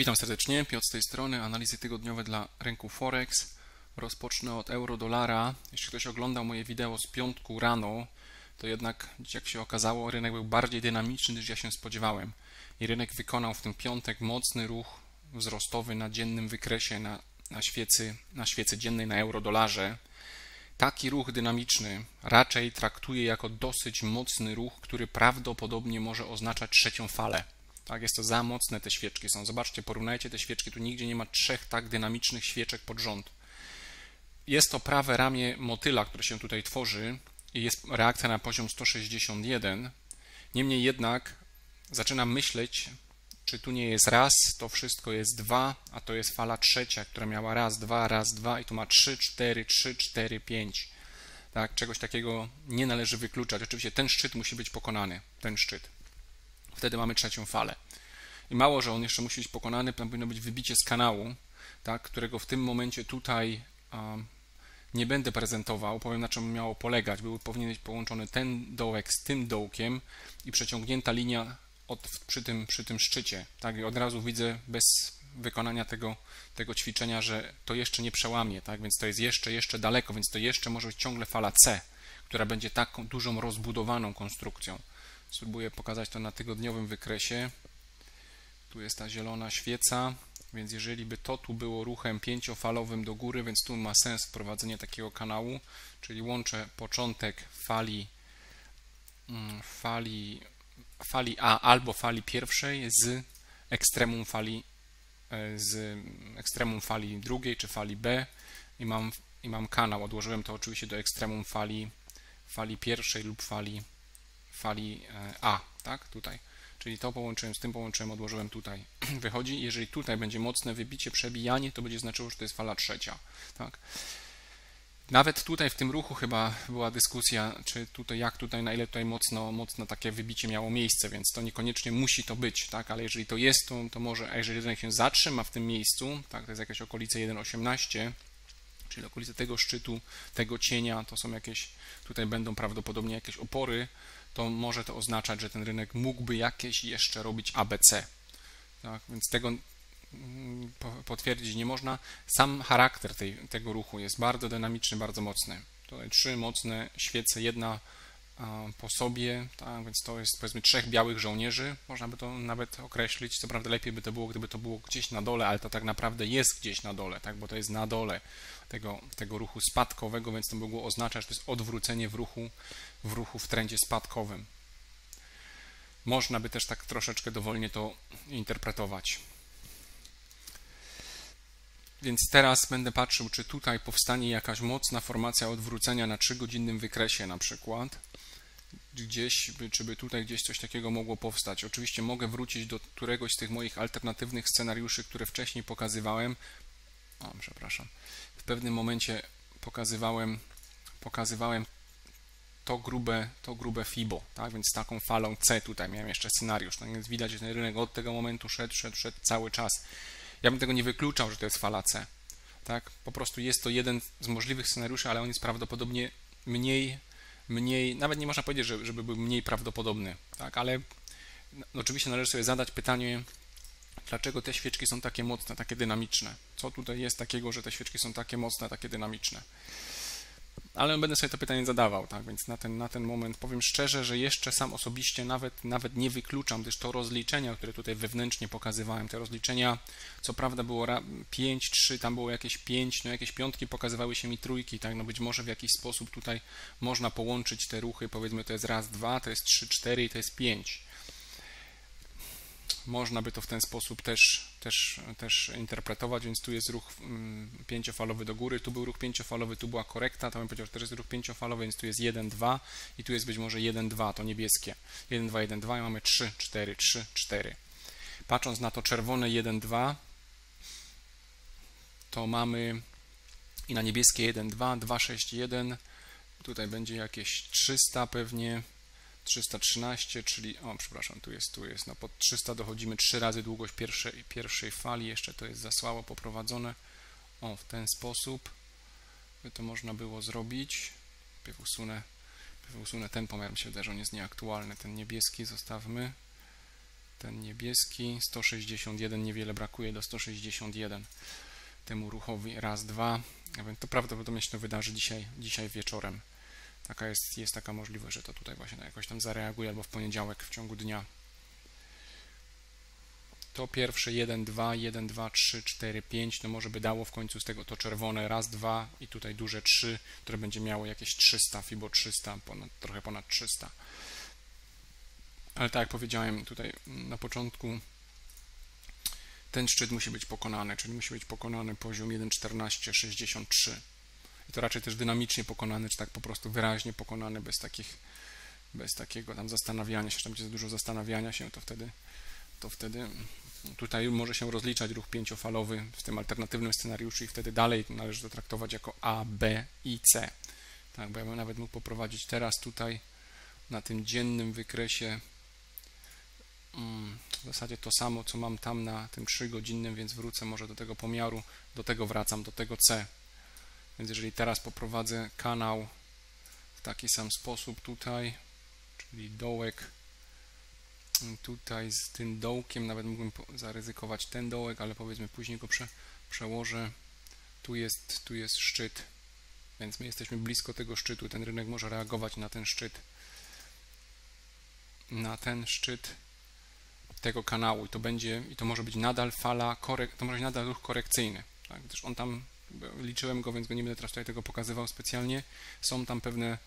Witam serdecznie, Piotr z tej strony, analizy tygodniowe dla rynku Forex. Rozpocznę od euro-dolara. Jeśli ktoś oglądał moje wideo z piątku rano, to jednak, jak się okazało, rynek był bardziej dynamiczny niż ja się spodziewałem. I rynek wykonał w ten piątek mocny ruch wzrostowy na dziennym wykresie, na, na, świecy, na świecy dziennej na euro-dolarze. Taki ruch dynamiczny raczej traktuję jako dosyć mocny ruch, który prawdopodobnie może oznaczać trzecią falę. Tak, jest to za mocne te świeczki są. Zobaczcie, porównajcie te świeczki. Tu nigdzie nie ma trzech tak dynamicznych świeczek pod rząd. Jest to prawe ramię motyla, które się tutaj tworzy i jest reakcja na poziom 161. Niemniej jednak zaczynam myśleć, czy tu nie jest raz, to wszystko jest dwa, a to jest fala trzecia, która miała raz, dwa, raz, dwa i tu ma trzy, cztery, trzy, cztery, pięć. Tak, czegoś takiego nie należy wykluczać. Oczywiście ten szczyt musi być pokonany, ten szczyt. Wtedy mamy trzecią falę. I mało, że on jeszcze musi być pokonany, tam powinno być wybicie z kanału, tak, którego w tym momencie tutaj um, nie będę prezentował, powiem na czym miało polegać. Był, powinien być połączony ten dołek z tym dołkiem i przeciągnięta linia od, przy, tym, przy tym szczycie. Tak, i od razu widzę bez wykonania tego, tego ćwiczenia, że to jeszcze nie przełamie, tak, więc to jest jeszcze, jeszcze daleko, więc to jeszcze może być ciągle fala C, która będzie taką dużą, rozbudowaną konstrukcją. Spróbuję pokazać to na tygodniowym wykresie. Tu jest ta zielona świeca, więc jeżeli by to tu było ruchem pięciofalowym do góry, więc tu ma sens wprowadzenie takiego kanału, czyli łączę początek fali, mm, fali, fali A albo fali pierwszej z ekstremum fali e, z ekstremum fali drugiej czy fali B i mam, i mam kanał. Odłożyłem to oczywiście do ekstremum fali, fali pierwszej lub fali fali e, A, tak, tutaj. Czyli to połączyłem z tym połączyłem, odłożyłem tutaj. Wychodzi, jeżeli tutaj będzie mocne wybicie, przebijanie, to będzie znaczyło, że to jest fala trzecia, tak. Nawet tutaj w tym ruchu chyba była dyskusja, czy tutaj, jak tutaj, na ile tutaj mocno, mocno takie wybicie miało miejsce, więc to niekoniecznie musi to być, tak, ale jeżeli to jest, to, to może, a jeżeli rynek się zatrzyma w tym miejscu, tak, to jest jakieś okolice 1,18, czyli okolice tego szczytu, tego cienia, to są jakieś, tutaj będą prawdopodobnie jakieś opory, to może to oznaczać, że ten rynek mógłby jakieś jeszcze robić ABC. Tak? Więc tego mm, potwierdzić nie można. Sam charakter tej, tego ruchu jest bardzo dynamiczny, bardzo mocny. Tutaj trzy mocne świece, jedna po sobie, tak, więc to jest powiedzmy trzech białych żołnierzy, można by to nawet określić. Co prawda lepiej by to było, gdyby to było gdzieś na dole, ale to tak naprawdę jest gdzieś na dole, tak, bo to jest na dole tego, tego ruchu spadkowego, więc to mogło oznaczać, że to jest odwrócenie w ruchu, w ruchu w trendzie spadkowym. Można by też tak troszeczkę dowolnie to interpretować. Więc teraz będę patrzył, czy tutaj powstanie jakaś mocna formacja odwrócenia na 3-godzinnym wykresie na przykład. Gdzieś, czy by tutaj gdzieś coś takiego mogło powstać. Oczywiście mogę wrócić do któregoś z tych moich alternatywnych scenariuszy, które wcześniej pokazywałem. O, przepraszam. W pewnym momencie pokazywałem, pokazywałem to grube, to grube FIBO, tak? Więc taką falą C tutaj miałem jeszcze scenariusz. Tak więc widać, że ten rynek od tego momentu szedł, szedł, szedł cały czas. Ja bym tego nie wykluczał, że to jest fala C. Tak? Po prostu jest to jeden z możliwych scenariuszy, ale on jest prawdopodobnie mniej, mniej nawet nie można powiedzieć, żeby był mniej prawdopodobny, tak? ale no, oczywiście należy sobie zadać pytanie, dlaczego te świeczki są takie mocne, takie dynamiczne. Co tutaj jest takiego, że te świeczki są takie mocne, takie dynamiczne? ale będę sobie to pytanie zadawał, tak, więc na ten, na ten moment powiem szczerze, że jeszcze sam osobiście nawet, nawet nie wykluczam, gdyż to rozliczenia, które tutaj wewnętrznie pokazywałem, te rozliczenia, co prawda było 5, 3, tam było jakieś 5, no jakieś piątki pokazywały się mi trójki, tak, no być może w jakiś sposób tutaj można połączyć te ruchy, powiedzmy to jest raz, dwa, to jest 3, 4 i to jest 5 można by to w ten sposób też, też, też interpretować, więc tu jest ruch mm, pięciofalowy do góry, tu był ruch pięciofalowy, tu była korekta, to bym powiedział, że też jest ruch pięciofalowy, więc tu jest 1, 2 i tu jest być może 1, 2, to niebieskie. 1, 2, 1, 2 i mamy 3, 4, 3, 4. Patrząc na to czerwone 1, 2, to mamy i na niebieskie 1, 2, 2, 6, 1, tutaj będzie jakieś 300 pewnie, 313, czyli, o przepraszam, tu jest, tu jest, no pod 300 dochodzimy 3 razy długość pierwszej, pierwszej fali, jeszcze to jest za słabo poprowadzone, o w ten sposób by to można było zrobić, najpierw usunę, najpierw usunę ten pomiar, mi się wydaje, że on jest nieaktualny, ten niebieski zostawmy, ten niebieski 161, niewiele brakuje do 161 temu ruchowi raz, dwa, to prawdopodobnie się to wydarzy dzisiaj, dzisiaj wieczorem. Taka jest, jest taka możliwość, że to tutaj właśnie jakoś tam zareaguje albo w poniedziałek w ciągu dnia. To pierwsze 1, 2, 1, 2, 3, 4, 5, no może by dało w końcu z tego to czerwone raz, dwa i tutaj duże 3, które będzie miało jakieś 300, FIBO 300, ponad, trochę ponad 300. Ale tak jak powiedziałem tutaj na początku, ten szczyt musi być pokonany, czyli musi być pokonany poziom 1.1463. I to raczej też dynamicznie pokonany, czy tak po prostu wyraźnie pokonany, bez takich, bez takiego tam zastanawiania się, tam gdzie jest dużo zastanawiania się, to wtedy, to wtedy tutaj może się rozliczać ruch pięciofalowy w tym alternatywnym scenariuszu i wtedy dalej należy to traktować jako A, B i C. Tak, bo ja bym nawet mógł poprowadzić teraz tutaj na tym dziennym wykresie mm, w zasadzie to samo, co mam tam na tym 3-godzinnym, więc wrócę może do tego pomiaru, do tego wracam, do tego C. Więc jeżeli teraz poprowadzę kanał w taki sam sposób tutaj, czyli dołek tutaj z tym dołkiem, nawet mógłbym zaryzykować ten dołek, ale powiedzmy później go prze, przełożę. Tu jest, tu jest szczyt, więc my jesteśmy blisko tego szczytu. Ten rynek może reagować na ten szczyt. Na ten szczyt tego kanału i to będzie, i to może być nadal fala, korek, to może być nadal ruch korekcyjny. Tak? Gdyż on tam, liczyłem go, więc go nie będę teraz tutaj tego pokazywał specjalnie. Są tam pewne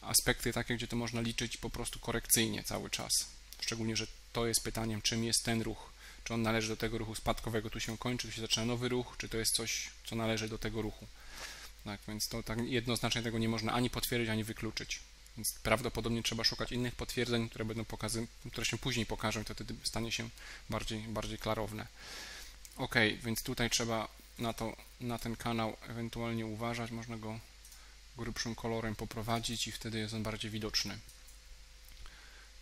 aspekty takie, gdzie to można liczyć po prostu korekcyjnie cały czas. Szczególnie, że to jest pytaniem, czym jest ten ruch. Czy on należy do tego ruchu spadkowego, tu się kończy, tu się zaczyna nowy ruch, czy to jest coś, co należy do tego ruchu. Tak, więc to tak jednoznacznie tego nie można ani potwierdzić, ani wykluczyć. Więc prawdopodobnie trzeba szukać innych potwierdzeń, które będą pokazy, które się później pokażą i to wtedy stanie się bardziej, bardziej klarowne. Ok, więc tutaj trzeba na, to, na ten kanał ewentualnie uważać. Można go grubszym kolorem poprowadzić i wtedy jest on bardziej widoczny.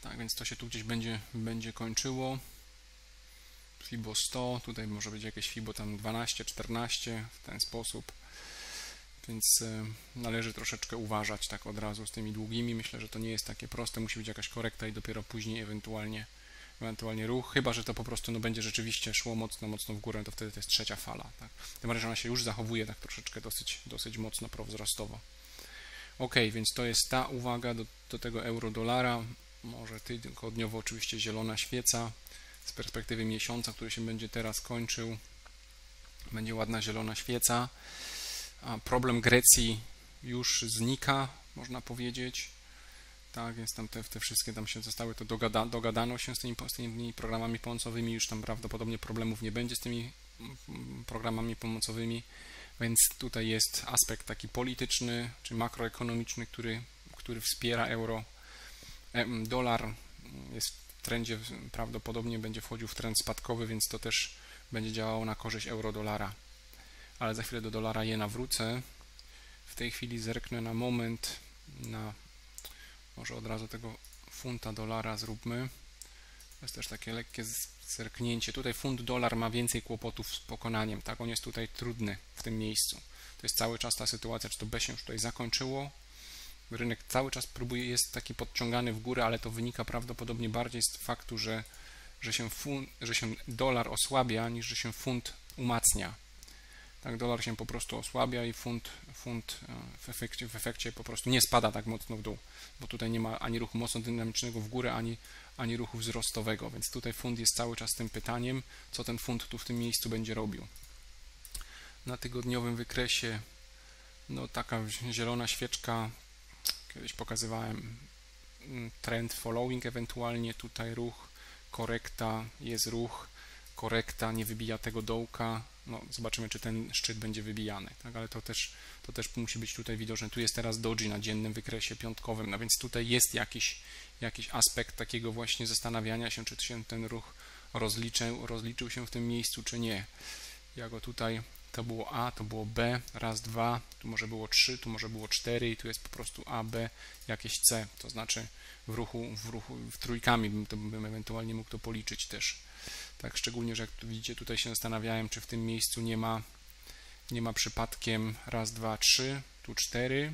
Tak, więc to się tu gdzieś będzie, będzie kończyło. FIBO 100, tutaj może być jakieś FIBO tam 12, 14 w ten sposób. Więc e, należy troszeczkę uważać tak od razu z tymi długimi. Myślę, że to nie jest takie proste, musi być jakaś korekta i dopiero później ewentualnie, ewentualnie ruch, chyba że to po prostu no, będzie rzeczywiście szło mocno, mocno w górę, to wtedy to jest trzecia fala. Tak? Tym bardziej, że ona się już zachowuje tak troszeczkę dosyć, dosyć mocno prowzrostowo. Ok, więc to jest ta uwaga do, do tego euro-dolara. Może tygodniowo oczywiście zielona świeca z perspektywy miesiąca, który się będzie teraz kończył. Będzie ładna zielona świeca problem Grecji już znika, można powiedzieć. Tak, więc tam te, te wszystkie tam się zostały, to dogada, dogadano się z tymi, z tymi programami pomocowymi, już tam prawdopodobnie problemów nie będzie z tymi mm, programami pomocowymi, więc tutaj jest aspekt taki polityczny czy makroekonomiczny, który, który wspiera euro. Dolar jest w trendzie, prawdopodobnie będzie wchodził w trend spadkowy, więc to też będzie działało na korzyść euro-dolara ale za chwilę do dolara je nawrócę. W tej chwili zerknę na moment na może od razu tego funta dolara zróbmy. To jest też takie lekkie zerknięcie. Tutaj funt dolar ma więcej kłopotów z pokonaniem, tak? On jest tutaj trudny w tym miejscu. To jest cały czas ta sytuacja, czy to B się już tutaj zakończyło. Rynek cały czas próbuje, jest taki podciągany w górę, ale to wynika prawdopodobnie bardziej z faktu, że, że, się, fun, że się dolar osłabia, niż że się funt umacnia. Tak, dolar się po prostu osłabia i funt, funt e, w, efekcie, w efekcie po prostu nie spada tak mocno w dół, bo tutaj nie ma ani ruchu mocno dynamicznego w górę, ani, ani ruchu wzrostowego, więc tutaj funt jest cały czas tym pytaniem, co ten funt tu w tym miejscu będzie robił. Na tygodniowym wykresie no taka zielona świeczka, kiedyś pokazywałem mm, trend following, ewentualnie tutaj ruch, korekta, jest ruch, korekta, nie wybija tego dołka, no, zobaczymy, czy ten szczyt będzie wybijany, tak? ale to też, to też musi być tutaj widoczne. Tu jest teraz doji na dziennym wykresie piątkowym, no więc tutaj jest jakiś, jakiś aspekt takiego właśnie zastanawiania się, czy się ten ruch rozliczył, rozliczył się w tym miejscu, czy nie. Ja go tutaj, to było A, to było B, raz, dwa, tu może było trzy, tu może było cztery i tu jest po prostu A, B, jakieś C, to znaczy w ruchu, w ruchu, w trójkami bym, to, bym ewentualnie mógł to policzyć też. Tak, szczególnie, że jak widzicie, tutaj się zastanawiałem, czy w tym miejscu nie ma, nie ma przypadkiem raz, dwa, trzy, tu cztery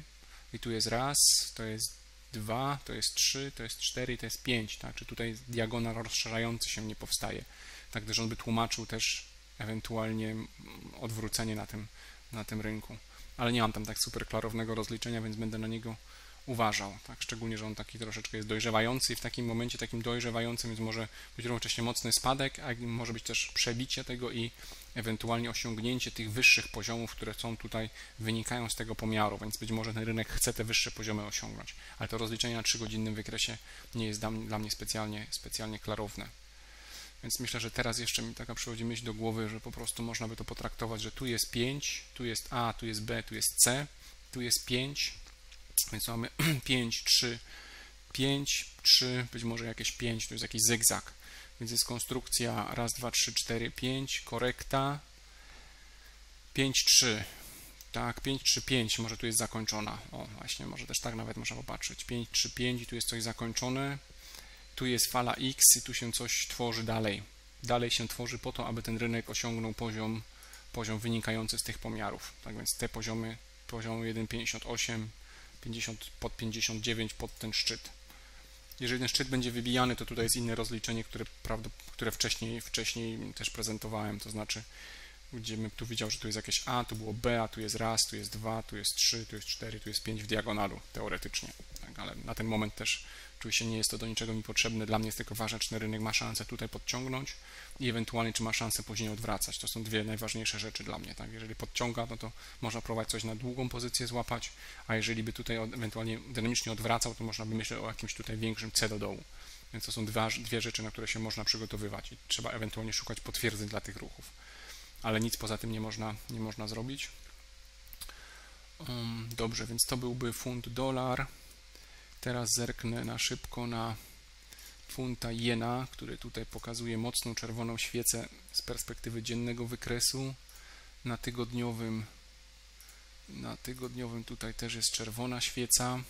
i tu jest raz, to jest 2, to jest 3, to jest 4 to jest 5, tak? Czy tutaj diagonal rozszerzający się nie powstaje. Tak też on by tłumaczył też ewentualnie odwrócenie na tym, na tym rynku. Ale nie mam tam tak super klarownego rozliczenia, więc będę na niego uważał, tak? Szczególnie, że on taki troszeczkę jest dojrzewający i w takim momencie takim dojrzewającym więc może być równocześnie mocny spadek, a może być też przebicie tego i ewentualnie osiągnięcie tych wyższych poziomów, które są tutaj, wynikają z tego pomiaru, więc być może ten rynek chce te wyższe poziomy osiągnąć, ale to rozliczenie na 3-godzinnym wykresie nie jest dla mnie specjalnie, specjalnie klarowne. Więc myślę, że teraz jeszcze mi taka przychodzi myśl do głowy, że po prostu można by to potraktować, że tu jest 5, tu jest A, tu jest B, tu jest C, tu jest 5, więc mamy 5, 3, 5, 3, być może jakieś 5, to jest jakiś zygzak. Więc jest konstrukcja raz, dwa, trzy, cztery, pięć, korekta, 5, 3. Tak, 5, 3, 5, może tu jest zakończona. O, właśnie, może też tak nawet można popatrzeć. 5, 3, 5 i tu jest coś zakończone. Tu jest fala X i tu się coś tworzy dalej. Dalej się tworzy po to, aby ten rynek osiągnął poziom, poziom wynikający z tych pomiarów. Tak więc te poziomy, poziomu 1,58, 50 pod 59 pod ten szczyt. Jeżeli ten szczyt będzie wybijany, to tutaj jest inne rozliczenie, które, które wcześniej, wcześniej też prezentowałem, to znaczy gdzie bym tu widział, że tu jest jakieś A, tu było B, a tu jest raz, tu jest 2, tu jest 3, tu jest 4, tu jest 5 w diagonalu, teoretycznie. Tak, ale na ten moment też Oczywiście nie jest to do niczego mi potrzebne. Dla mnie jest tylko ważne, czy ten rynek ma szansę tutaj podciągnąć i ewentualnie, czy ma szansę później odwracać. To są dwie najważniejsze rzeczy dla mnie. Tak? Jeżeli podciąga, no to można próbować coś na długą pozycję złapać, a jeżeli by tutaj ewentualnie dynamicznie odwracał, to można by myśleć o jakimś tutaj większym C do dołu. Więc to są dwa, dwie rzeczy, na które się można przygotowywać i trzeba ewentualnie szukać potwierdzeń dla tych ruchów. Ale nic poza tym nie można, nie można zrobić. Um, dobrze, więc to byłby funt dolar. Teraz zerknę na szybko na funta jena, który tutaj pokazuje mocną czerwoną świecę z perspektywy dziennego wykresu. Na tygodniowym na tygodniowym tutaj też jest czerwona świeca.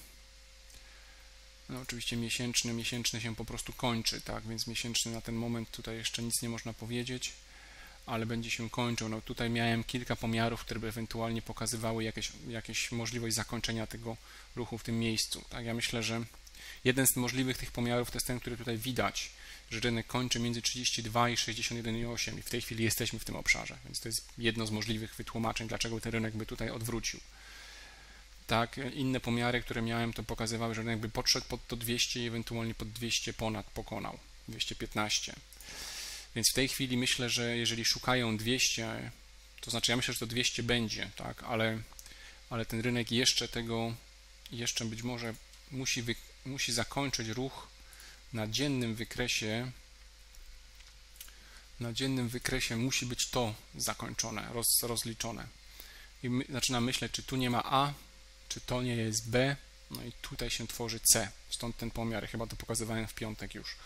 No, oczywiście miesięczny, miesięczny się po prostu kończy, tak, więc miesięczny na ten moment tutaj jeszcze nic nie można powiedzieć ale będzie się kończył. No tutaj miałem kilka pomiarów, które by ewentualnie pokazywały jakieś, jakieś możliwość zakończenia tego ruchu w tym miejscu. Tak, ja myślę, że jeden z możliwych tych pomiarów to jest ten, który tutaj widać, że rynek kończy między 32 i 61,8 i w tej chwili jesteśmy w tym obszarze, więc to jest jedno z możliwych wytłumaczeń, dlaczego ten rynek by tutaj odwrócił. Tak, inne pomiary, które miałem, to pokazywały, że rynek by podszedł pod to 200 i ewentualnie pod 200 ponad pokonał, 215. Więc w tej chwili myślę, że jeżeli szukają 200, to znaczy ja myślę, że to 200 będzie, tak, ale, ale ten rynek jeszcze tego, jeszcze być może musi, wy, musi zakończyć ruch na dziennym wykresie. Na dziennym wykresie musi być to zakończone, roz, rozliczone. I my, zaczynam myśleć, czy tu nie ma A, czy to nie jest B, no i tutaj się tworzy C. Stąd ten pomiar. Chyba to pokazywałem w piątek już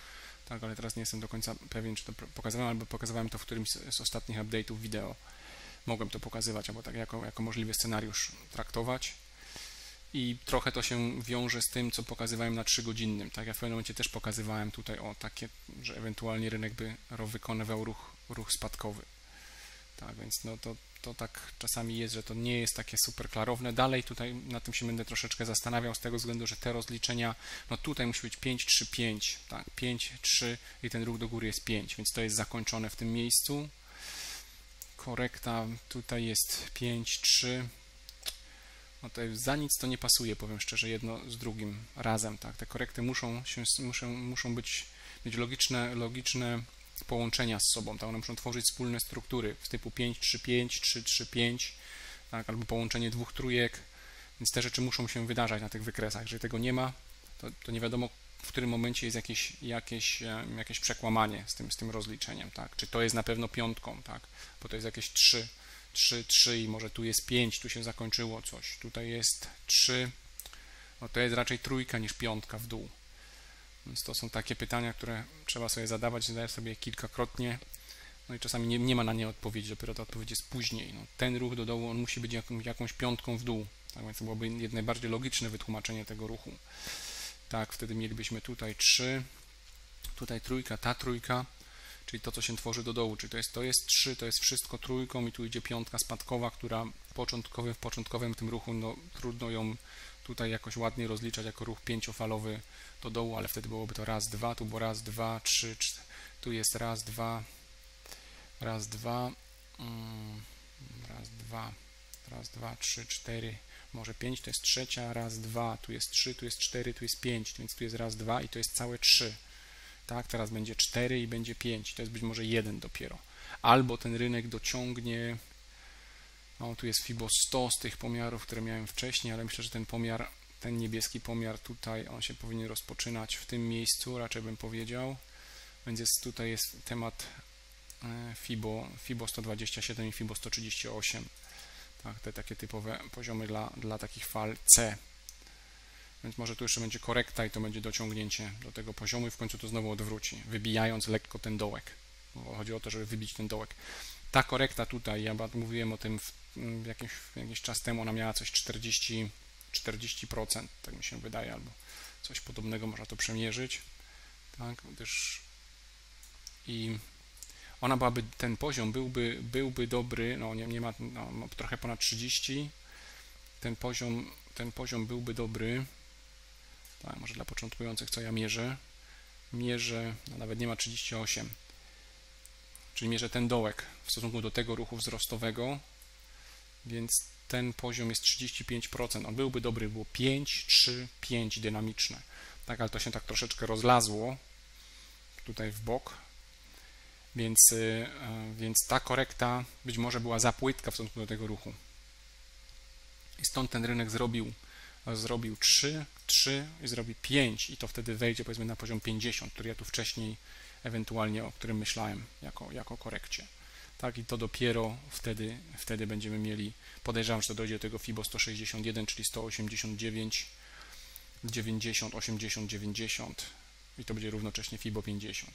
tak, ale teraz nie jestem do końca pewien, czy to pokazywałem, albo pokazywałem to w którymś z ostatnich update'ów wideo. Mogłem to pokazywać, albo tak jako, jako możliwy scenariusz traktować. I trochę to się wiąże z tym, co pokazywałem na 3-godzinnym. Tak, ja w pewnym momencie też pokazywałem tutaj o takie, że ewentualnie rynek by wykonywał ruch, ruch spadkowy. Tak, więc no to to tak czasami jest, że to nie jest takie super klarowne. Dalej tutaj na tym się będę troszeczkę zastanawiał z tego względu, że te rozliczenia, no tutaj musi być 5, 3, 5, tak, 5, 3 i ten ruch do góry jest 5, więc to jest zakończone w tym miejscu. Korekta tutaj jest 5, 3. No to za nic to nie pasuje, powiem szczerze, jedno z drugim razem, tak. Te korekty muszą się, muszą, muszą być, mieć logiczne, logiczne połączenia z sobą, tak? One muszą tworzyć wspólne struktury w typu 5, 3, 5, 3, 3, 5, tak? albo połączenie dwóch trójek, więc te rzeczy muszą się wydarzać na tych wykresach. Jeżeli tego nie ma, to, to nie wiadomo, w którym momencie jest jakieś, jakieś, jakieś przekłamanie z tym, z tym rozliczeniem, tak? Czy to jest na pewno piątką, tak? Bo to jest jakieś 3, 3, 3 i może tu jest 5, tu się zakończyło coś, tutaj jest 3, no to jest raczej trójka niż piątka w dół. Więc to są takie pytania, które trzeba sobie zadawać, zadaję sobie kilkakrotnie. No i czasami nie, nie ma na nie odpowiedzi, dopiero ta odpowiedź jest później. No, ten ruch do dołu, on musi być jaką, jakąś piątką w dół. Tak więc byłoby najbardziej logiczne wytłumaczenie tego ruchu. Tak, wtedy mielibyśmy tutaj 3, tutaj trójka, ta trójka, czyli to, co się tworzy do dołu, czyli to jest, to jest 3, to jest wszystko trójką i tu idzie piątka spadkowa, która początkowy, w początkowym tym ruchu, no trudno ją tutaj jakoś ładnie rozliczać jako ruch pięciofalowy do dołu, ale wtedy byłoby to raz, dwa, tu było raz, dwa, trzy, cztery, tu jest raz, dwa, raz, dwa, mm, raz, dwa, raz, dwa, trzy, cztery, może pięć, to jest trzecia, raz, dwa, tu jest trzy, tu jest cztery, tu jest pięć, więc tu jest raz, dwa i to jest całe trzy. Tak, teraz będzie cztery i będzie pięć, to jest być może jeden dopiero. Albo ten rynek dociągnie no, tu jest FIBO 100 z tych pomiarów, które miałem wcześniej, ale myślę, że ten pomiar, ten niebieski pomiar tutaj, on się powinien rozpoczynać w tym miejscu, raczej bym powiedział. Więc jest, tutaj jest temat e, FIBO, FIBO 127 i FIBO 138. Tak, te takie typowe poziomy dla, dla takich fal C. Więc może tu jeszcze będzie korekta i to będzie dociągnięcie do tego poziomu i w końcu to znowu odwróci, wybijając lekko ten dołek. Bo chodzi o to, żeby wybić ten dołek. Ta korekta tutaj, ja mówiłem o tym w jakiś, jakiś czas temu ona miała coś 40, 40%, tak mi się wydaje, albo coś podobnego można to przemierzyć, tak, gdyż i ona byłaby, ten poziom byłby, byłby dobry, no nie, nie ma, no, trochę ponad 30, ten poziom, ten poziom byłby dobry, tak, może dla początkujących, co ja mierzę, mierzę, no nawet nie ma 38, czyli mierzę ten dołek w stosunku do tego ruchu wzrostowego, więc ten poziom jest 35%. On byłby dobry, było 5, 3, 5 dynamiczne. Tak, ale to się tak troszeczkę rozlazło tutaj w bok. Więc, y, więc ta korekta być może była za płytka w stosunku do tego ruchu. I stąd ten rynek zrobił, zrobił 3, 3 i zrobi 5 i to wtedy wejdzie powiedzmy na poziom 50, który ja tu wcześniej ewentualnie, o którym myślałem jako, jako korekcie tak, i to dopiero wtedy, wtedy będziemy mieli, podejrzewam, że to dojdzie do tego FIBO 161, czyli 189, 90, 80, 90 i to będzie równocześnie FIBO 50.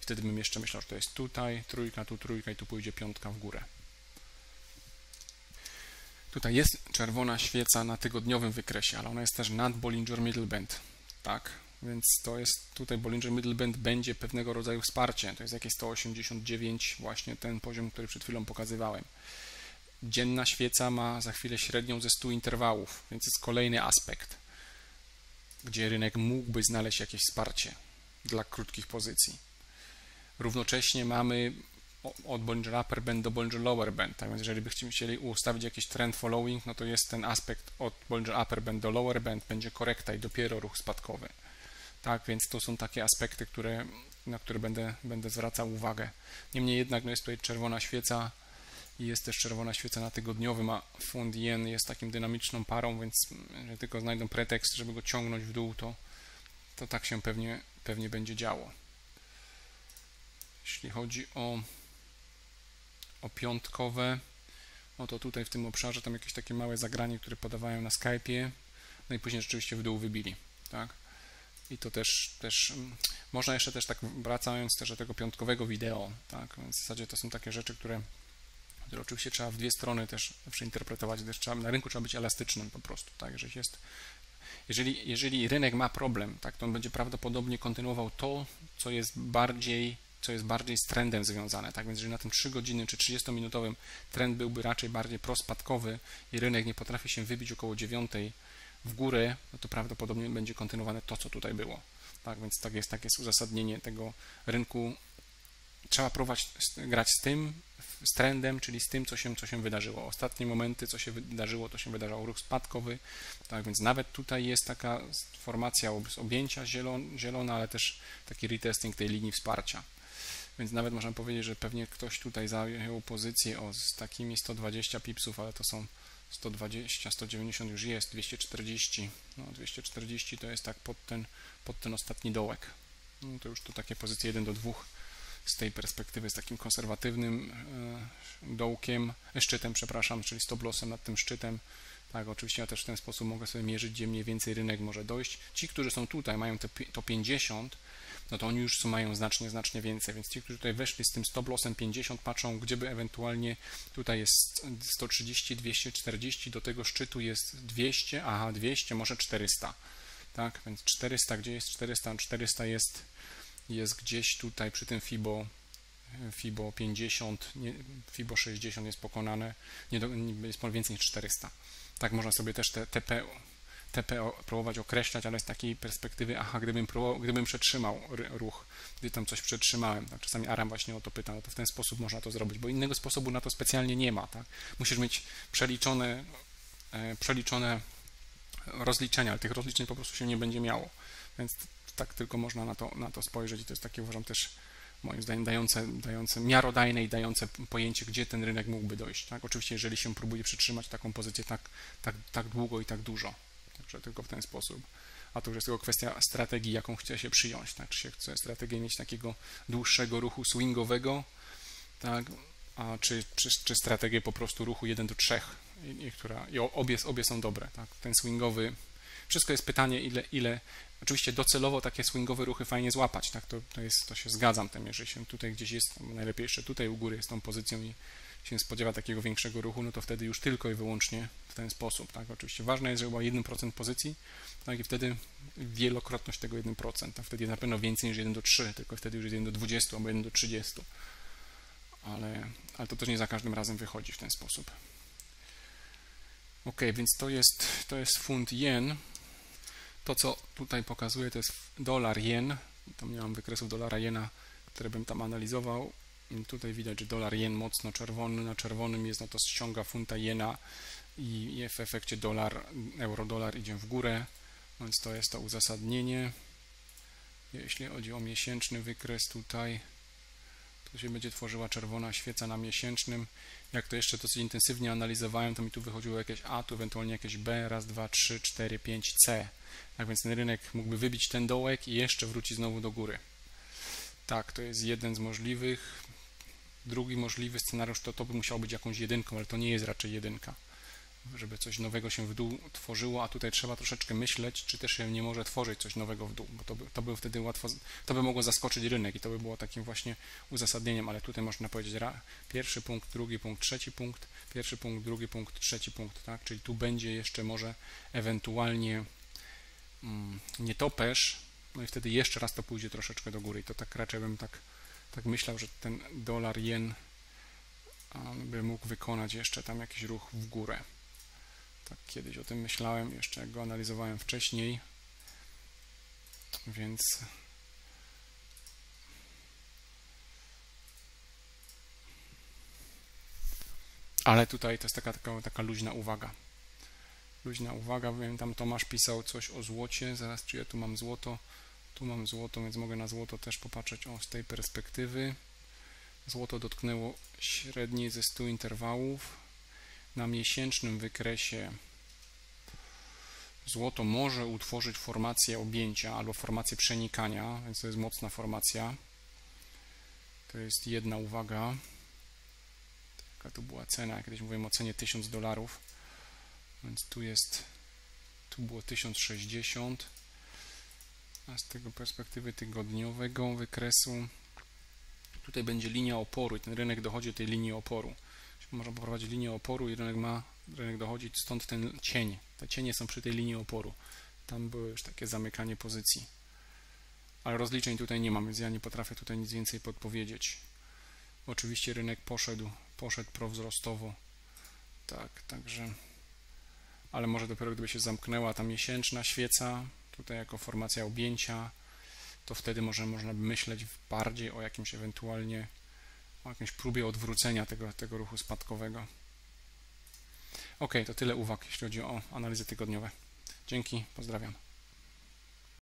I wtedy bym jeszcze myślał, że to jest tutaj, trójka, tu trójka i tu pójdzie piątka w górę. Tutaj jest czerwona świeca na tygodniowym wykresie, ale ona jest też nad Bollinger Middle Band. Tak, więc to jest tutaj Bollinger Middleband będzie pewnego rodzaju wsparcie. To jest jakieś 189, właśnie ten poziom, który przed chwilą pokazywałem. Dzienna świeca ma za chwilę średnią ze 100 interwałów, więc jest kolejny aspekt, gdzie rynek mógłby znaleźć jakieś wsparcie dla krótkich pozycji. Równocześnie mamy od Bollinger Upper Band do Bollinger Lower Band. Tak więc jeżeli byśmy chcieli ustawić jakiś trend following, no to jest ten aspekt od Bollinger Upper Band do Lower Band, będzie korekta i dopiero ruch spadkowy. Tak, więc to są takie aspekty, które, na które będę, będę zwracał uwagę. Niemniej jednak no jest tutaj czerwona świeca i jest też czerwona świeca na tygodniowym, a fund jen jest takim dynamiczną parą, więc jeżeli tylko znajdą pretekst, żeby go ciągnąć w dół, to, to tak się pewnie, pewnie będzie działo. Jeśli chodzi o, o piątkowe, no to tutaj w tym obszarze tam jakieś takie małe zagranie, które podawają na Skype'ie, no i później rzeczywiście w dół wybili, tak? I to też, też mm, można jeszcze też tak wracając też do tego piątkowego wideo, tak, w zasadzie to są takie rzeczy, które, które oczywiście trzeba w dwie strony też przeinterpretować, też trzeba, na rynku trzeba być elastycznym po prostu, tak, jeżeli jest jeżeli, jeżeli rynek ma problem, tak, to on będzie prawdopodobnie kontynuował to, co jest bardziej co jest bardziej z trendem związane. Tak więc, jeżeli na tym 3 godziny czy 30-minutowym trend byłby raczej bardziej prospadkowy i rynek nie potrafi się wybić około 9 w górę, no to prawdopodobnie będzie kontynuowane to, co tutaj było. Tak więc tak jest, tak jest uzasadnienie tego rynku. Trzeba próbować grać z tym, z trendem, czyli z tym, co się, co się wydarzyło. Ostatnie momenty, co się wydarzyło, to się wydarzało ruch spadkowy, tak więc nawet tutaj jest taka formacja objęcia zielon, zielona, ale też taki retesting tej linii wsparcia. Więc nawet można powiedzieć, że pewnie ktoś tutaj zajął pozycję o, z takimi 120 pipsów, ale to są 120, 190 już jest, 240, no 240 to jest tak pod ten, pod ten ostatni dołek. No to już to takie pozycje 1 do 2 z tej perspektywy z takim konserwatywnym e, dołkiem, szczytem, przepraszam, czyli stop lossem nad tym szczytem. Tak, oczywiście ja też w ten sposób mogę sobie mierzyć, gdzie mniej więcej rynek może dojść. Ci, którzy są tutaj, mają to 50, no to oni już mają znacznie, znacznie więcej, więc ci, którzy tutaj weszli z tym stop lossem 50, patrzą, gdzieby ewentualnie tutaj jest 130, 240, do tego szczytu jest 200, aha, 200, może 400, tak, więc 400, gdzie jest 400? 400 jest, jest gdzieś tutaj przy tym FIBO, FIBO 50, nie, FIBO 60 jest pokonane, nie do, jest więcej niż 400. Tak można sobie też te TP TP próbować określać, ale z takiej perspektywy, aha, gdybym, próbował, gdybym przetrzymał ruch, gdy tam coś przetrzymałem, tak? czasami Aram właśnie o to pyta, no to w ten sposób można to zrobić, bo innego sposobu na to specjalnie nie ma, tak? Musisz mieć przeliczone, e, przeliczone rozliczenia, ale tych rozliczeń po prostu się nie będzie miało, więc tak tylko można na to, na to spojrzeć i to jest takie uważam też moim zdaniem dające, dające miarodajne i dające pojęcie, gdzie ten rynek mógłby dojść. Tak? Oczywiście, jeżeli się próbuje przytrzymać taką pozycję tak, tak, tak długo i tak dużo, także tylko w ten sposób. A to już jest tylko kwestia strategii, jaką chce się przyjąć. Tak? Czy się chce strategię mieć takiego dłuższego ruchu swingowego, tak? A czy, czy, czy strategię po prostu ruchu 1 do 3, i, i która, i obie, obie są dobre. Tak? Ten swingowy, wszystko jest pytanie, ile, ile Oczywiście docelowo takie swingowe ruchy fajnie złapać, tak, to, to, jest, to się zgadzam tym, jeżeli się tutaj gdzieś jest, najlepiej jeszcze tutaj u góry jest tą pozycją i się spodziewa takiego większego ruchu, no to wtedy już tylko i wyłącznie w ten sposób, tak, oczywiście ważne jest, żeby była 1% pozycji, tak, i wtedy wielokrotność tego 1%, tak, wtedy jest na pewno więcej niż 1 do 3, tylko wtedy już jest 1 do 20 albo 1 do 30, ale, ale to też nie za każdym razem wychodzi w ten sposób. Ok, więc to jest, to jest funt jen, to, co tutaj pokazuję, to jest dolar jen. Tam nie mam wykresów dolara jena, które bym tam analizował. Tutaj widać, że dolar jen mocno czerwony. Na czerwonym jest, no to ściąga funta jena i w efekcie dolar, euro dolar idzie w górę, więc to jest to uzasadnienie. Jeśli chodzi o miesięczny wykres tutaj, tu się będzie tworzyła czerwona świeca na miesięcznym. Jak to jeszcze dosyć intensywnie analizowałem, to mi tu wychodziło jakieś A, tu ewentualnie jakieś B, raz, dwa, trzy, cztery, pięć, C. Tak więc ten rynek mógłby wybić ten dołek i jeszcze wrócić znowu do góry. Tak, to jest jeden z możliwych. Drugi możliwy scenariusz to to by musiał być jakąś jedynką, ale to nie jest raczej jedynka żeby coś nowego się w dół tworzyło, a tutaj trzeba troszeczkę myśleć, czy też się nie może tworzyć coś nowego w dół, bo to by, to by wtedy łatwo, to by mogło zaskoczyć rynek i to by było takim właśnie uzasadnieniem, ale tutaj można powiedzieć pierwszy punkt, drugi punkt, trzeci punkt, pierwszy punkt, drugi punkt, trzeci punkt, tak, czyli tu będzie jeszcze może ewentualnie mm, nietoperz, no i wtedy jeszcze raz to pójdzie troszeczkę do góry i to tak raczej bym tak, tak myślał, że ten dolar jen by mógł wykonać jeszcze tam jakiś ruch w górę. Tak kiedyś o tym myślałem, jeszcze go analizowałem wcześniej. Więc ale tutaj to jest taka, taka, taka luźna uwaga. Luźna uwaga, wiem, tam Tomasz pisał coś o złocie, zaraz czy ja tu mam złoto, tu mam złoto, więc mogę na złoto też popatrzeć o, z tej perspektywy. Złoto dotknęło średniej ze 100 interwałów, na miesięcznym wykresie złoto może utworzyć formację objęcia albo formację przenikania, więc to jest mocna formacja. To jest jedna uwaga. Jaka tu była cena? Kiedyś mówiłem o cenie 1000 dolarów, więc tu jest, tu było 1060. A z tego perspektywy tygodniowego wykresu, tutaj będzie linia oporu i ten rynek dochodzi do tej linii oporu można poprowadzić linię oporu i rynek ma, rynek dochodzi, stąd ten cień. Te cienie są przy tej linii oporu. Tam było już takie zamykanie pozycji. Ale rozliczeń tutaj nie mam, więc ja nie potrafię tutaj nic więcej podpowiedzieć. Oczywiście rynek poszedł, poszedł prowzrostowo. Tak, także ale może dopiero gdyby się zamknęła ta miesięczna świeca, tutaj jako formacja objęcia, to wtedy może można by myśleć bardziej o jakimś ewentualnie o próbie odwrócenia tego, tego ruchu spadkowego. Ok, to tyle uwag, jeśli chodzi o analizy tygodniowe. Dzięki, pozdrawiam.